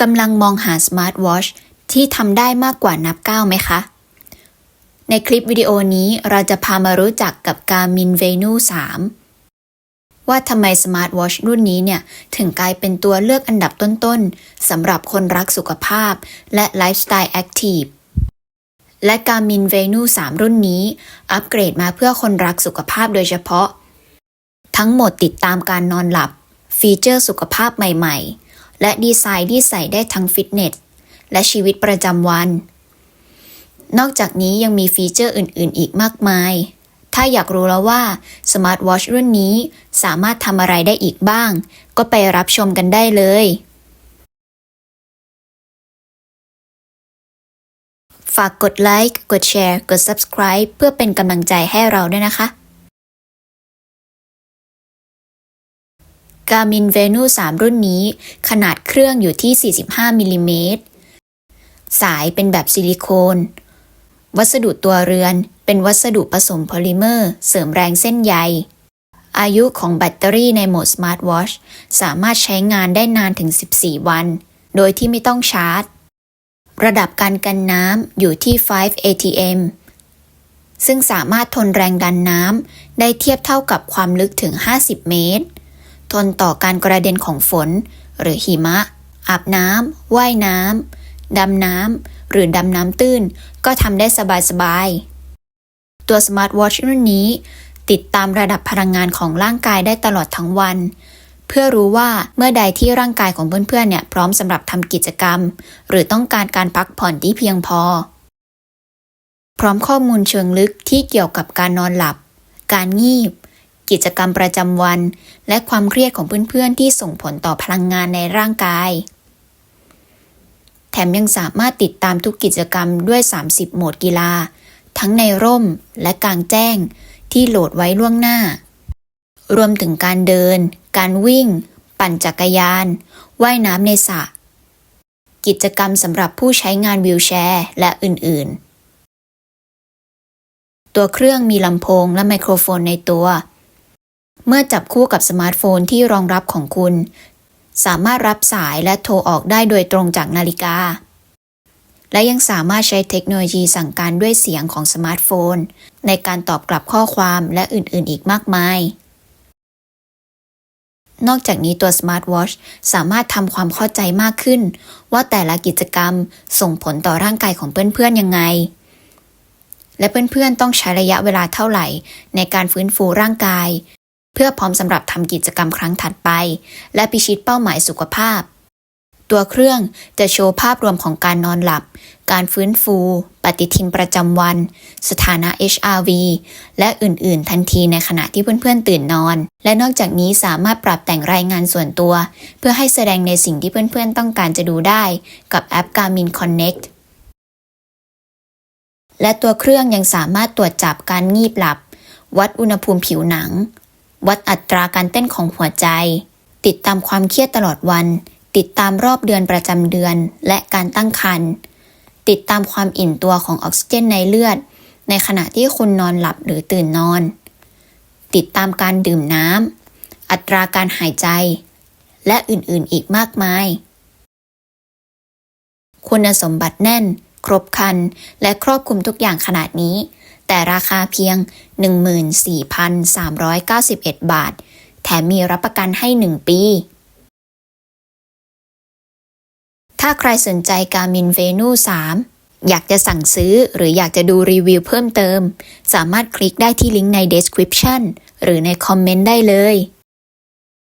กำลังมองหาสมาร์ทวอชที่ทำได้มากกว่านับก้าวไหมคะ ในคลิปวิดีโอนี้เราจะพามารู้จักกับ Garmin Venu 3 ว่าทำไมสมาร์ทวอชรุ่นนี้เนี่ย ถึงกลายเป็นตัวเลือกอันดับต้นๆสำหรับคนรักสุขภาพและไลฟ์สไตล์แอคทีฟและ Garmin Venu 3 รุ่นนี้ อัปเกรดมาเพื่อคนรักสุขภาพโดยเฉพาะ ทั้งหมดติดตามการนอนหลับ ฟีเจอร์สุขภาพใหม่ ๆ และดีไซน์ที่ใส่ได้ทั้งฟิตเนสและชีวิตประจำวัน นอกจากนี้ยังมีฟีเจอร์อื่น ๆ อีกมากมาย ถ้าอยากรู้แล้วว่าสมาร์ทวอชรุ่นนี้สามารถทำอะไรได้อีกบ้าง ก็ไปรับชมกันได้เลย ฝากกดไลค์ กดแชร์ กด subscribe เพื่อเป็นกำลังใจให้เราด้วยนะคะ Garmin Venu 3 รุ่นนี้ ขนาดเครื่องอยู่ที่ 45 มิลลิเมตร สายเป็นแบบซิลิโคน วัสดุตัวเรือนเป็นวัสดุผสมโพลิเมอร์ เสริมแรงเส้นใย อายุของแบตเตอรี่ในโหมด Smart Watch สามารถใช้งานได้นานถึง 14 วัน โดยที่ไม่ต้องชาร์จ ระดับการกันน้ำอยู่ที่ 5 ATM ซึ่งสามารถทนแรงดันน้ำได้เทียบเท่ากับความลึกถึง 50 เมตร ทนต่อการกระเด็นของฝน หรือหิมะ อาบน้ำว่ายน้ำดำน้ำหรือดำน้ำตื้น ก็ทำได้สบายๆ ตัวสมาร์ทวอชรุ่นนี้ ติดตามระดับพลังงานของร่างกายได้ตลอดทั้งวัน เพื่อรู้ว่าเมื่อใดที่ร่างกายของเพื่อนๆเนี่ยพร้อมสำหรับทำกิจกรรม หรือต้องการการพักผ่อนที่เพียงพอ พร้อมข้อมูลเชิงลึกที่เกี่ยวกับการนอนหลับ การงีบ กิจกรรมประจำวัน และความเครียดของเพื่อนๆ ที่ส่งผลต่อพลังงานในร่างกาย แถมยังสามารถติดตามทุกกิจกรรมด้วย 30 โหมดกีฬา ทั้งในร่มและกลางแจ้งที่โหลดไว้ล่วงหน้า รวมถึงการเดิน การวิ่ง ปั่นจักรยาน ว่ายน้ำในสระกิจกรรมสำหรับผู้ใช้งานวีลแชร์ และอื่นๆ ตัวเครื่องมีลำโพงและไมโครโฟนในตัว เมื่อจับคู่กับสมาร์ทโฟนที่รองรับของคุณ สามารถรับสายและโทรออกได้โดยตรงจากนาฬิกา และยังสามารถใช้เทคโนโลยีสั่งการด้วยเสียงของสมาร์ทโฟน ในการตอบกลับข้อความและอื่นๆ อีกมากมาย นอกจากนี้ตัว Smart Watch สามารถทำความเข้าใจมากขึ้น ว่าแต่ละกิจกรรมส่งผลต่อร่างกายของเพื่อนๆยังไงและเพื่อนๆ ต้องใช้ระยะเวลาเท่าไหร่ ในการฟื้นฟูร่างกาย เพื่อพร้อมสำหรับทำกิจกรรมครั้งถัดไป และพิชิตเป้าหมายสุขภาพ ตัวเครื่องจะโชว์ภาพรวมของการนอนหลับ การฟื้นฟู ปฏิทินประจำวัน สถานะ HRV และอื่น ๆ ทันทีในขณะที่เพื่อน ๆ ตื่นนอน และนอกจากนี้สามารถปรับแต่งรายงานส่วนตัว เพื่อให้แสดงในสิ่งที่เพื่อน ๆ ต้องการจะดูได้ กับแอป Garmin Connect และตัวเครื่องยังสามารถตรวจจับการงีบหลับ วัดอุณหภูมิผิวหนัง วัดอัตราการเต้นของหัวใจ ติดตามความเครียดตลอดวัน ติดตามรอบเดือนประจำเดือน และการตั้งครรภ์ติดตามความอิ่มตัวของออกซิเจนในเลือด ในขณะที่คุณนอนหลับหรือตื่นนอน ติดตามการดื่มน้ำอัตราการหายใจ และอื่นๆอีกมากมาย คุณสมบัติแน่น ครบครัน และครอบคลุมทุกอย่างขนาดนี้ แต่ราคาเพียง 14,391 บาท แถมมีรับประกันให้ 1 ปี ถ้าใครสนใจ Garmin Venu 3อยากจะสั่งซื้อหรืออยากจะดูรีวิวเพิ่มเติม สามารถคลิกได้ที่ลิงก์ใน description หรือในคอมเมนต์ได้เลย